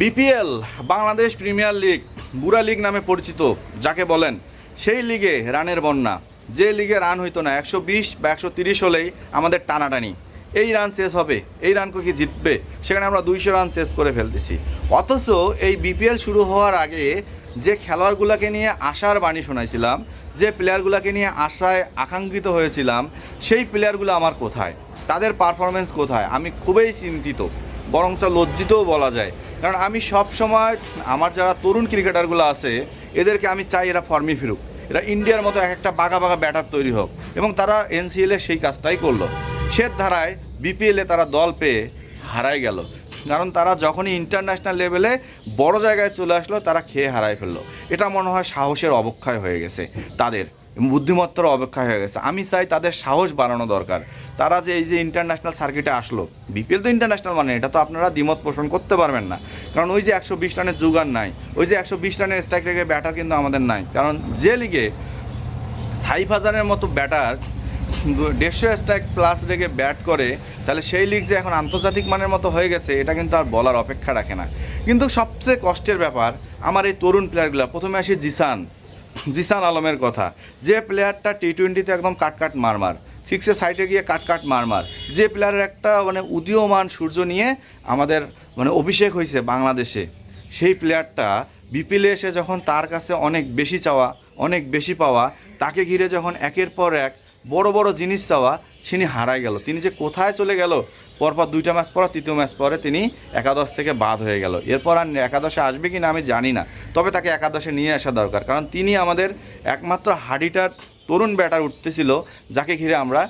BPL, Bangladesh premier league, বুড়া league নামে পরিচিত, যাকে বলেন, সেই লিগে রানের বন্যা। যে লিগে রান হইতো না, একশো বিশ বা একশো তিরিশ হলেই আমাদের টানাটানি। এই রান চেস হবে, এই রান কি জিতবে, সেখানে আমরা দুইশো রান চেস করে ফেলতেছি। অথচ এই বিপিএল শুরু হওয়ার আগে যে খেলোয়াড়গুলোকে নিয়ে আশার বাণী শোনাইছিলাম, যে প্লেয়ারগুলোকে নিয়ে আশায় আকাঙ্ক্ষিত হয়েছিলাম, সেই প্লেয়ারগুলো আমার কোথায়? তাদের পারফরমেন্স কোথায়? আমি খুবই চিন্তিত, বরঞ্চ লজ্জিতও বলা যায়। কারণ আমি সব সময় আমার যারা তরুণ ক্রিকেটারগুলো আছে, এদেরকে আমি চাই এরা ফর্মে ফিরুক। এরা ইন্ডিয়ার মতো এক একটা বাঘা বাঘা ব্যাটার তৈরি হোক। এবং তারা এনসিএলে সেই কাজটাই করল। সে ধারায় বিপিএলে তারা দল পেয়ে হারায় গেল। কারণ তারা যখনই ইন্টারন্যাশনাল লেভেলে বড় জায়গায় চলে আসলো, তারা খেয়ে হারায় ফেলল। এটা মনে হয় সাহসের অবক্ষয় হয়ে গেছে তাদের। বুদ্ধিমত্তার অপেক্ষা হয়ে গেছে। আমি চাই তাদের সাহস বাড়ানো দরকার। তারা যে এই যে ইন্টারন্যাশনাল সার্কিটে আসলো বিপিএল তো ইন্টারন্যাশনাল মানে এটা তো আপনারা দ্বিমত পোষণ করতে পারবেন না। কারণ ওই যে একশো বিশ রানের জুগার নাই, ওই যে একশো বিশ রানের স্ট্রাইক রেখে ব্যাটার কিন্তু আমাদের নাই। কারণ যে লিগে সাইফ হাজারের মতো ব্যাটার দেড়শো স্ট্রাইক প্লাস রেখে ব্যাট করে, তাহলে সেই লিগ যে এখন আন্তর্জাতিক মানের মতো হয়ে গেছে, এটা কিন্তু আর বলার অপেক্ষা রাখে না। কিন্তু সবচেয়ে কষ্টের ব্যাপার, আমার এই তরুণ প্লেয়ারগুলো প্রথমে আসি জিসান। জিসান আলমের কথা। যে প্লেয়ারটা টি টোয়েন্টিতে একদম কাট কাট মারমার সিক্সের সাইডে গিয়ে কাট কাট মারমার, যে প্লেয়ারের একটা মানে উদীয়মান সূর্য নিয়ে আমাদের মানে অভিষেক হয়েছে বাংলাদেশে, সেই প্লেয়ারটা বিপিএলে এসে যখন তার কাছে অনেক বেশি চাওয়া, অনেক বেশি পাওয়া, তাকে ঘিরে যখন একের পর এক বড় বড় জিনিস চাওয়া, তিনি হারায় গেল। তিনি যে কোথায় চলে গেল পরপর দুইটা ম্যাচ পর, তৃতীয় ম্যাচ পরে তিনি একাদশ থেকে বাদ হয়ে গেল। এরপর আর একাদশে আসবে কি না আমি জানি না। তবে তাকে একাদশে নিয়ে আসা দরকার। কারণ তিনি আমাদের একমাত্র হাডিটার তরুণ ব্যাটার উঠতেছিল, যাকে ঘিরে আমরা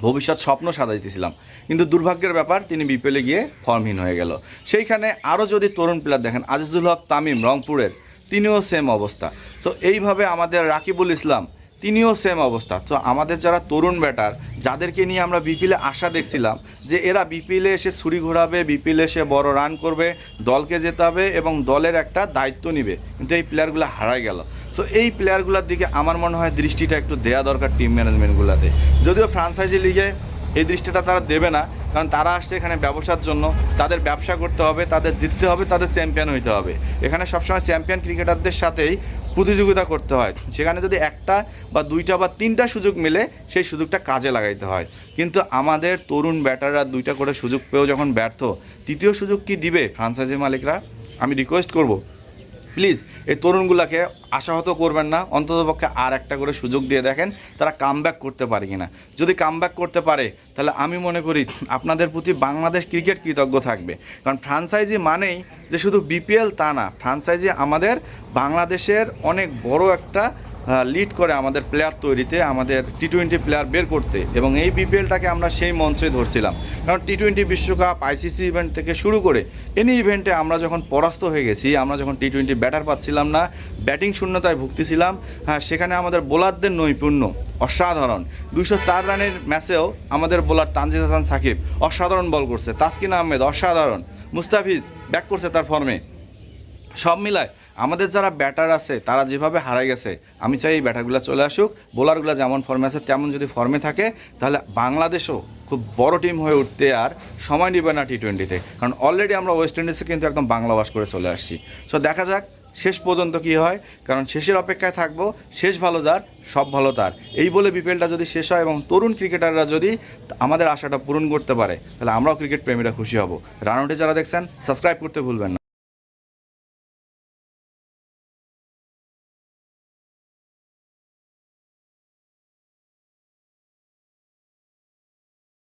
ভবিষ্যৎ স্বপ্ন সাজাইতেছিলাম। কিন্তু দুর্ভাগ্যের ব্যাপার, তিনি বিপিএলে গিয়ে ফর্মহীন হয়ে গেল। সেইখানে আরও যদি তরুণ প্লেয়ার দেখেন, আজিজুল হক, তামিম, রংপুরের, তিনিও সেম অবস্থা। সো এইভাবে আমাদের রাকিবুল ইসলাম তিনিও সেম অবস্থা। তো আমাদের যারা তরুণ ব্যাটার, যাদেরকে নিয়ে আমরা বিপিএলে আশা দেখছিলাম, যে এরা বিপিএলে এসে ছুরি ঘোরাবে বিপিএলে এসে বড় রান করবে, দলকে জেতাবে এবং দলের একটা দায়িত্ব নিবে। কিন্তু এই প্লেয়ারগুলো হারায় গেল। সো এই প্লেয়ারগুলোর দিকে আমার মনে হয় দৃষ্টিটা একটু দেয়া দরকার টিম ম্যানেজমেন্টগুলোতে যদিও ফ্রান্সাইজি লিগে এই দৃষ্টিটা তারা দেবে না, কারণ তারা আসছে এখানে ব্যবসার জন্য। তাদের ব্যবসা করতে হবে, তাদের জিততে হবে, তাদের চ্যাম্পিয়ন হইতে হবে। এখানে সবসময় চ্যাম্পিয়ন ক্রিকেটারদের সাথেই প্রতিযোগিতা করতে হয়। সেখানে যদি একটা বা দুইটা বা তিনটা সুযোগ মিলে, সেই সুযোগটা কাজে লাগাইতে হয়। কিন্তু আমাদের তরুণ ব্যাটাররা দুইটা করে সুযোগ পেয়েও যখন ব্যর্থ, তৃতীয় সুযোগ কি দিবে? ফ্রান্সাইজি মালিকরা? আমি রিকোয়েস্ট করব। প্লিজ, এই তরুণগুলোকে আশাহত করবেন না অন্ততপক্ষে আর একটা করে সুযোগ দিয়ে দেখেন তারা কাম করতে পারে কিনা। যদি কাম করতে পারে, তাহলে আমি মনে করি আপনাদের প্রতি বাংলাদেশ ক্রিকেট কৃতজ্ঞ থাকবে। কারণ ফ্রান্সাইজি মানেই যে শুধু বিপিএল তা না ফ্রান্সাইজি আমাদের বাংলাদেশের অনেক বড় একটা লিড করে আমাদের প্লেয়ার তৈরিতে, আমাদের টি টোয়েন্টি প্লেয়ার বের করতে। এবং এই বিপিএলটাকে আমরা সেই মঞ্চে ধরছিলাম। কারণ টি টোয়েন্টি বিশ্বকাপ আইসিসি ইভেন্ট থেকে শুরু করে এনি ইভেন্টে আমরা যখন পরাস্ত হয়ে গেছি, আমরা যখন টি টোয়েন্টি ব্যাটার পাচ্ছিলাম না ব্যাটিং শূন্যতায় ভুগতেছিলাম হ্যাঁ সেখানে আমাদের বোলারদের নৈপুণ্য, অসাধারণ। দুশো চার রানের ম্যাচেও আমাদের বোলার তানজিদ হাসান সাকিব অসাধারণ বল করছে। তাসকিন আহমেদ অসাধারণ। মুস্তাফিজ ব্যাক করছে তার ফর্মে সব মিলায় আমাদের যারা ব্যাটার আছে, তারা যেভাবে হারাই গেছে, আমি চাই এই ব্যাটারগুলো চলে আসুক। বোলারগুলো যেমন ফর্মে আছে, তেমন যদি ফর্মে থাকে, তাহলে বাংলাদেশও খুব বড় টিম হয়ে উঠতে আর সময় নেবে না টি টোয়েন্টিতে কারণ অলরেডি আমরা ওয়েস্ট ইন্ডিজে কিন্তু একদম বাংলাবাস করে চলে আসছি। সো দেখা যাক, শেষ পর্যন্ত কি হয়, কারণ শেষের অপেক্ষায় থাকব, শেষ ভালো যার, সব ভালো তার। এই বলে বিপিএলটা যদি শেষ হয় এবং তরুণ ক্রিকেটাররা যদি আমাদের আশাটা পূরণ করতে পারে, তাহলে আমরাও ক্রিকেট প্রেমীরা খুশি হব। রানআউটে যারা দেখছেন সাবস্ক্রাইব করতে ভুলবেন না।